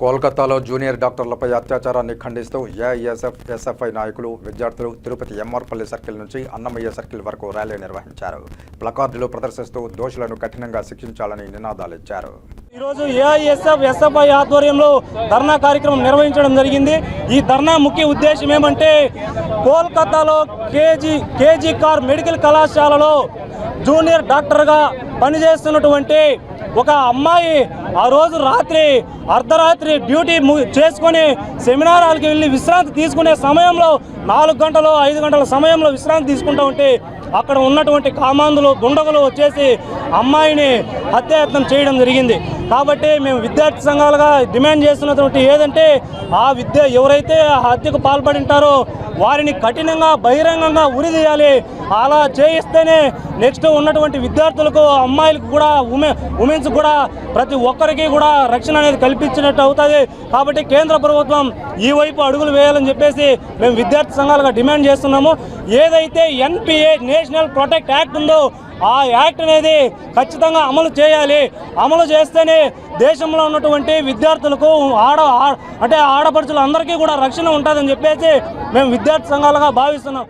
కోల్కతాలో జూనియర్ డాక్టర్లపై అత్యాచారాన్ని ఖండిస్తూ AISF SFI నాయకులు విద్యార్థులు తిరుపతి ఎంఆర్పల్లి సర్కిల్ నుంచి అన్నమయ్య సర్కిల్ వరకు ర్యాలీ నిర్వహించారు. ప్లకార్డులు ప్రదర్శిస్తూ దోషులను కఠినంగా శిక్షించాలని నినాదాలిచ్చారు ఈరోజు ఏఐఎస్ఎఫ్ ఎస్ఎఫ్ఐ ఆధ్వర్యంలో ధర్నా కార్యక్రమం నిర్వహించడం జరిగింది. ఈ ధర్నా ముఖ్య ఉద్దేశం ఏమంటే కోల్కతాలో కేజీ కేజీ కార్ మెడికల్ కళాశాలలో జూనియర్ డాక్టర్గా పనిచేస్తున్నటువంటి ఒక అమ్మాయి ఆ రోజు రాత్రి అర్ధరాత్రి డ్యూటీ ము- చేసుకొని సెమినార్ వెళ్ళి విశ్రాంతి తీసుకునే సమయంలో నాలుగు గంటలు ఐదు గంటల సమయంలో విశ్రాంతి తీసుకుంటూ ఉంటే అక్కడ ఉన్నటువంటి కామాంధులు దుండగులు వచ్చేసి అమ్మాయిని హత్యాయత్నం చేయడం జరిగింది. కాబట్టి మేము విద్యార్థి సంఘాలుగా డిమాండ్ చేస్తున్నటువంటి ఏదంటే ఆ విద్య ఎవరైతే ఆ హత్యకు పాల్పడి ఉంటారో వారిని కఠినంగా బహిరంగంగా ఉరిదీయాలి అలా చేయిస్తేనే నెక్స్ట్ ఉన్నటువంటి విద్యార్థులకు అమ్మాయిలకు కూడా ఉమె ఉమెన్స్ కూడా ప్రతి ఒక్కరికి కూడా రక్షణ అనేది కల్పించినట్టు అవుతుంది. కాబట్టి కేంద్ర ప్రభుత్వం ఈ వైపు అడుగులు వేయాలని చెప్పేసి మేము విద్యార్థి సంఘాలుగా డిమాండ్ చేస్తున్నాము. ఏదైతే ఎన్పిఏ నేషనల్ ప్రొటెక్ట్ యాక్ట్ ఉందో ఆ యాక్ట్ అనేది ఖచ్చితంగా అమలు చేయాలి. అమలు చేస్తేనే దేశంలో ఉన్నటువంటి విద్యార్థులకు ఆడ అంటే ఆడపడుచులు అందరికీ కూడా రక్షణ ఉంటుందని చెప్పేసి మేము విద్యార్థి సంఘాలుగా భావిస్తున్నాం.